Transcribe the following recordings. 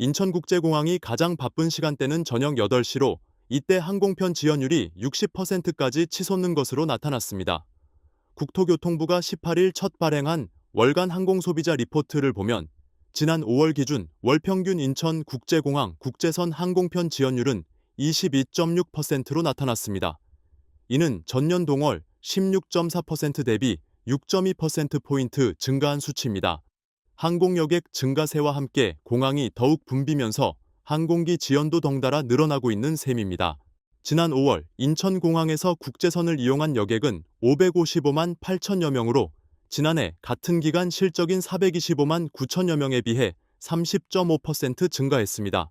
인천국제공항이 가장 바쁜 시간대는 저녁 8시로 이때 항공편 지연율이 60%까지 치솟는 것으로 나타났습니다. 국토교통부가 18일 첫 발행한 월간 항공소비자 리포트를 보면 지난 5월 기준 월 평균 인천 국제공항 국제선 항공편 지연율은 22.6%로 나타났습니다. 이는 전년 동월 16.4% 대비 6.2%포인트 증가한 수치입니다. 항공여객 증가세와 함께 공항이 더욱 붐비면서 항공기 지연도 덩달아 늘어나고 있는 셈입니다. 지난 5월 인천공항에서 국제선을 이용한 여객은 555만 8천여 명으로 지난해 같은 기간 실적인 425만 9천여 명에 비해 30.5% 증가했습니다.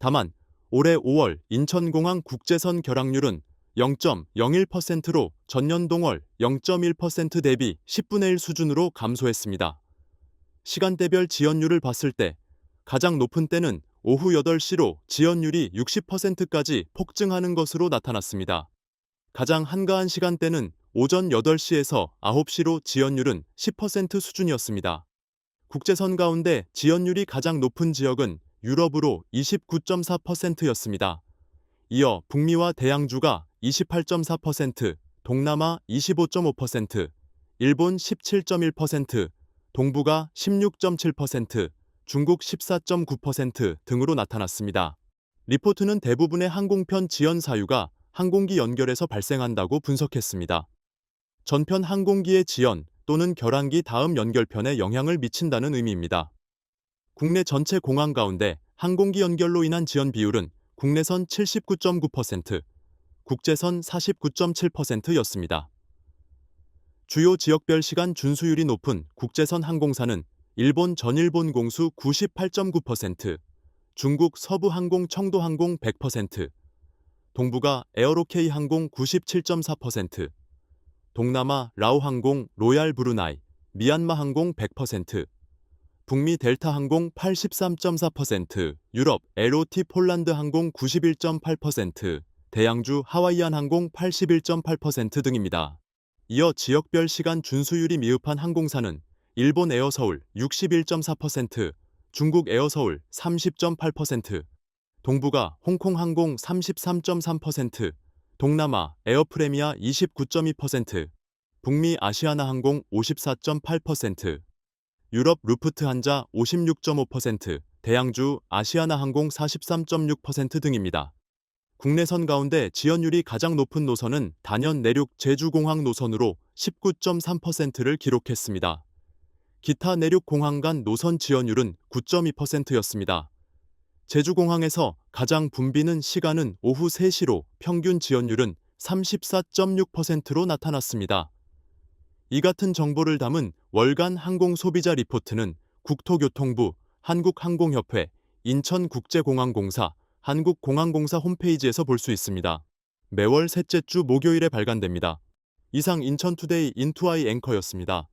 다만 올해 5월 인천공항 국제선 결항률은 0.01%로 전년 동월 0.1% 대비 10분의 1 수준으로 감소했습니다. 시간대별 지연율을 봤을 때 가장 높은 때는 오후 8시로 지연율이 60%까지 폭증하는 것으로 나타났습니다. 가장 한가한 시간대는 오전 8시에서 9시로 지연율은 10% 수준이었습니다. 국제선 가운데 지연율이 가장 높은 지역은 유럽으로 29.4%였습니다. 이어 북미와 대양주가 28.4%, 동남아 25.5%, 일본 17.1%, 동부가 16.7%, 중국 14.9% 등으로 나타났습니다. 리포트는 대부분의 항공편 지연 사유가 항공기 연결에서 발생한다고 분석했습니다. 전편 항공기의 지연 또는 결항기 다음 연결편에 영향을 미친다는 의미입니다. 국내 전체 공항 가운데 항공기 연결로 인한 지연 비율은 국내선 79.9%, 국제선 49.7%였습니다. 주요 지역별 시간 준수율이 높은 국제선 항공사는 일본 전일본 공수 98.9%, 중국 서부항공 청도항공 100%, 동부가 에어로케이 항공 97.4%, 동남아 라오항공 로얄 브루나이, 미얀마 항공 100%, 북미 델타 항공 83.4%, 유럽 LOT 폴란드 항공 91.8%, 대양주 하와이안 항공 81.8% 등입니다. 이어 지역별 시간 준수율이 미흡한 항공사는 일본 에어 서울 61.4%, 중국 에어 서울 30.8%, 동부가 홍콩 항공 33.3%, 동남아 에어 프레미아 29.2%, 북미 아시아나 항공 54.8%, 유럽 루프트 한자 56.5%, 대양주 아시아나 항공 43.6% 등입니다. 국내선 가운데 지연율이 가장 높은 노선은 단연 내륙 제주공항 노선으로 19.3%를 기록했습니다. 기타 내륙 공항 간 노선 지연율은 9.2%였습니다. 제주공항에서 가장 붐비는 시간은 오후 3시로 평균 지연율은 34.6%로 나타났습니다. 이 같은 정보를 담은 월간 항공 소비자 리포트는 국토교통부, 한국항공협회, 인천국제공항공사, 한국공항공사 홈페이지에서 볼 수 있습니다. 매월 셋째 주 목요일에 발간됩니다. 이상 인천투데이 인투아이 앵커였습니다.